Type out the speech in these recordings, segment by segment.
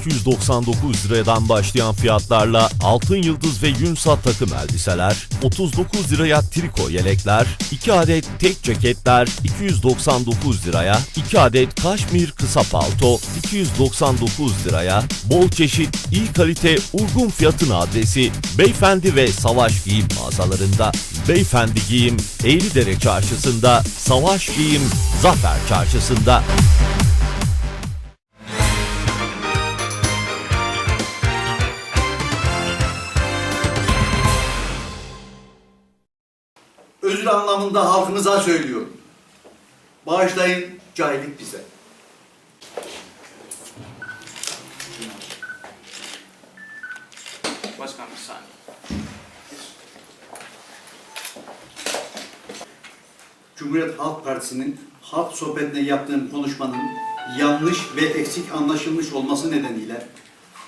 299 liradan başlayan fiyatlarla Altın Yıldız ve Yunsat takım elbiseler, 39 liraya triko yelekler, 2 adet tek ceketler 299 liraya, 2 adet kaşmir kısa palto 299 liraya, bol çeşit, iyi kalite, uygun fiyatın adresi Beyefendi ve Savaş Giyim mağazalarında. Beyefendi Giyim, Eğridere Çarşısı'nda, Savaş Giyim, Zafer Çarşısı'nda. Özür anlamında halkımıza söylüyorum. Bağışlayın cahillik bize. Başkan bir saniye. Cumhuriyet Halk Partisi'nin halk sohbetinde yaptığım konuşmanın yanlış ve eksik anlaşılmış olması nedeniyle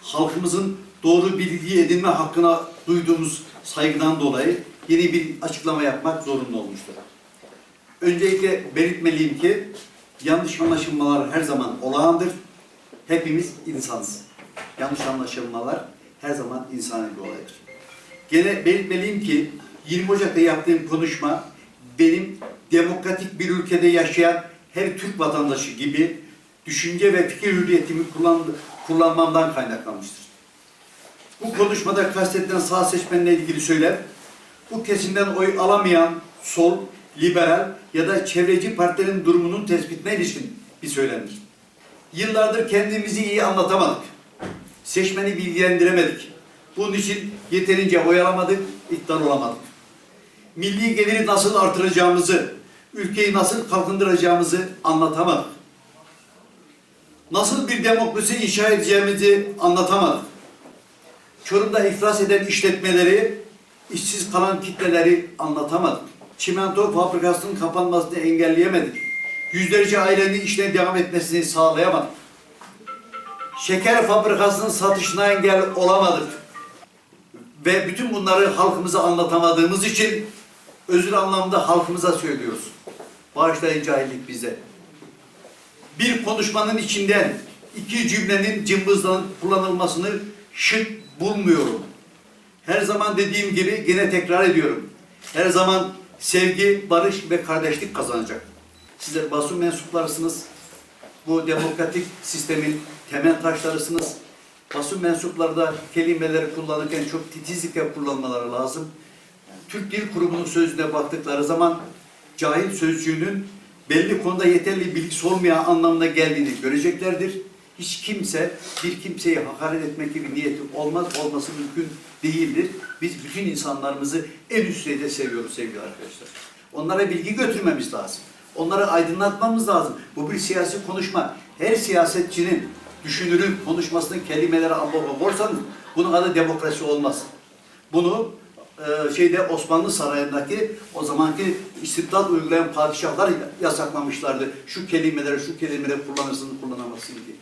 halkımızın doğru bilgi edinme hakkına duyduğumuz saygıdan dolayı yeni bir açıklama yapmak zorunda olmuştur. Öncelikle belirtmeliyim ki yanlış anlaşılmalar her zaman olağandır. Hepimiz insanız. Yanlış anlaşılmalar her zaman insani bir olaydır. Gene belirtmeliyim ki 20 Ocak'ta yaptığım konuşma benim demokratik bir ülkede yaşayan her Türk vatandaşı gibi düşünce ve fikir hürriyetimi kullan, kullanmamdan kaynaklanmıştır. Bu konuşmada kastedilen sağ seçmenle ilgili söyler, bu kesimden oy alamayan sol, liberal ya da çevreci partilerin durumunun tespitine ilişkin bir söylemdir. Yıllardır kendimizi iyi anlatamadık. Seçmeni bilgilendiremedik. Bunun için yeterince oy alamadık, iktidar olamadık. Milli geliri nasıl artıracağımızı, ülkeyi nasıl kalkındıracağımızı anlatamadık. Nasıl bir demokrasi inşa edeceğimizi anlatamadık. Çorum'da iflas eden işletmeleri, işsiz kalan kitleleri anlatamadık. Çimento fabrikasının kapanmasını engelleyemedik. Yüzlerce ailenin işine devam etmesini sağlayamadık. Şeker fabrikasının satışına engel olamadık. Ve bütün bunları halkımıza anlatamadığımız için özür anlamda halkımıza söylüyoruz. Bağışlayın cahillik bize. Bir konuşmanın içinden iki cümlenin cımbızlanıp kullanılmasını şık bulmuyorum. Her zaman dediğim gibi yine tekrar ediyorum. Her zaman sevgi, barış ve kardeşlik kazanacak. Sizler basın mensuplarısınız. Bu demokratik sistemin temel taşlarısınız. Basın mensupları da kelimeleri kullanırken çok titizlikle kullanmaları lazım. Türk Dil Kurumu'nun sözüne baktıkları zaman cahil sözcüğünün belli konuda yeterli bilgisi olmayan anlamına geldiğini göreceklerdir. Hiç kimse bir kimseyi hakaret etmek gibi niyeti olmaz, olması mümkün değildir. Biz bütün insanlarımızı en üst düzeyde seviyoruz sevgili arkadaşlar. Onlara bilgi götürmemiz lazım. Onları aydınlatmamız lazım. Bu bir siyasi konuşma. Her siyasetçinin, düşünürün konuşmasının kelimeleri Allah'a borsanız bunun adı demokrasi olmaz. Bunu e, şeyde Osmanlı Sarayı'ndaki o zamanki istibdat uygulayan padişahlar yasaklamışlardı. Şu kelimeleri, şu kelimeleri kullanırsın, kullanamazsın diye.